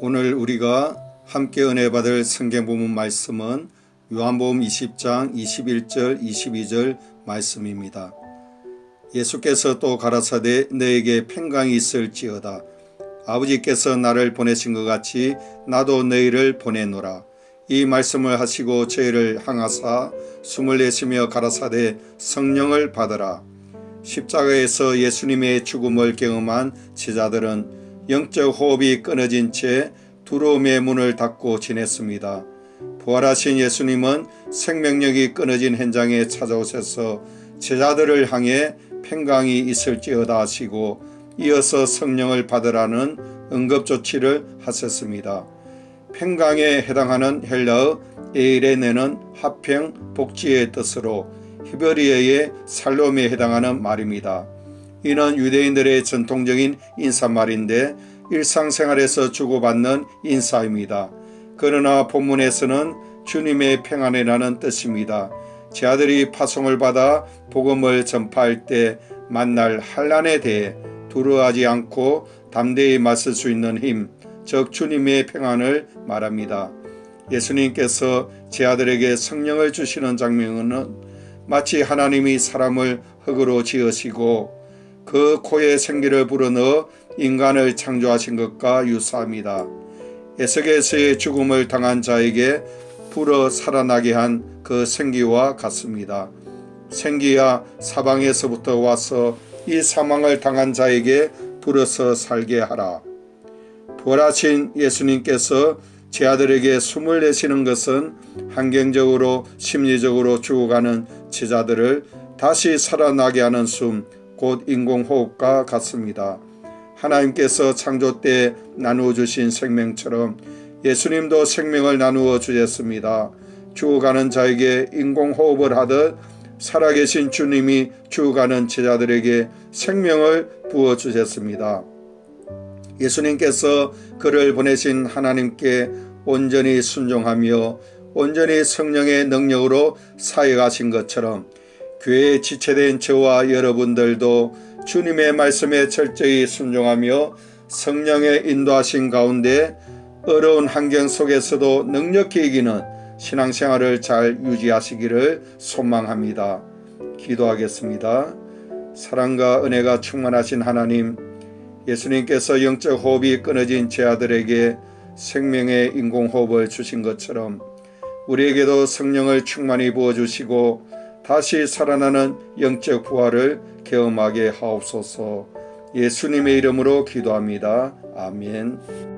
오늘 우리가 함께 은혜 받을 성경 부문 말씀은 요한복음 20장 21절 22절 말씀입니다. 예수께서 또 가라사대 너에게 평강이 있을지어다. 아버지께서 나를 보내신 것 같이 나도 너희를 보내노라. 이 말씀을 하시고 저희를 향하사 숨을 내쉬며 가라사대 성령을 받으라. 십자가에서 예수님의 죽음을 경험한 제자들은 영적 호흡이 끊어진 채 두려움의 문을 닫고 지냈습니다. 부활하신 예수님은 생명력이 끊어진 현장에 찾아오셔서 제자들을 향해 평강이 있을지어다 하시고 이어서 성령을 받으라는 응급 조치를 하셨습니다. 평강에 해당하는 헬라어 에이레네는 화평, 복지의 뜻으로 히베리어의 살롬에 해당하는 말입니다. 이는 유대인들의 전통적인 인사말인데 일상생활에서 주고받는 인사입니다. 그러나 본문에서는 주님의 평안이라는 뜻입니다. 제 아들이 파송을 받아 복음을 전파할 때 만날 환란에 대해 두려워하지 않고 담대히 맞설 수 있는 힘, 즉 주님의 평안을 말합니다. 예수님께서 제 아들에게 성령을 주시는 장면은 마치 하나님이 사람을 흙으로 지으시고 그 코에 생기를 불어넣어 인간을 창조하신 것과 유사합니다. 에스겔서의 죽음을 당한 자에게 불어 살아나게 한 그 생기와 같습니다. 생기야 사방에서부터 와서 이 사망을 당한 자에게 불어서 살게 하라. 부활하신 예수님께서 제 아들에게 숨을 내쉬는 것은 환경적으로 심리적으로 죽어가는 제자들을 다시 살아나게 하는 숨, 곧 인공호흡과 같습니다. 하나님께서 창조 때 나누어 주신 생명처럼 예수님도 생명을 나누어 주셨습니다. 죽어가는 자에게 인공호흡을 하듯 살아계신 주님이 죽어가는 제자들에게 생명을 부어 주셨습니다. 예수님께서 그를 보내신 하나님께 온전히 순종하며 온전히 성령의 능력으로 사역하신 것처럼 교회에 지체된 저와 여러분들도 주님의 말씀에 철저히 순종하며 성령의 인도하신 가운데 어려운 환경 속에서도 능력히 이기는 신앙생활을 잘 유지하시기를 소망합니다. 기도하겠습니다. 사랑과 은혜가 충만하신 하나님, 예수님께서 영적 호흡이 끊어진 제 아들에게 생명의 인공호흡을 주신 것처럼 우리에게도 성령을 충만히 부어주시고 다시 살아나는 영적 부활을 경험하게 하옵소서 예수님의 이름으로 기도합니다. 아멘.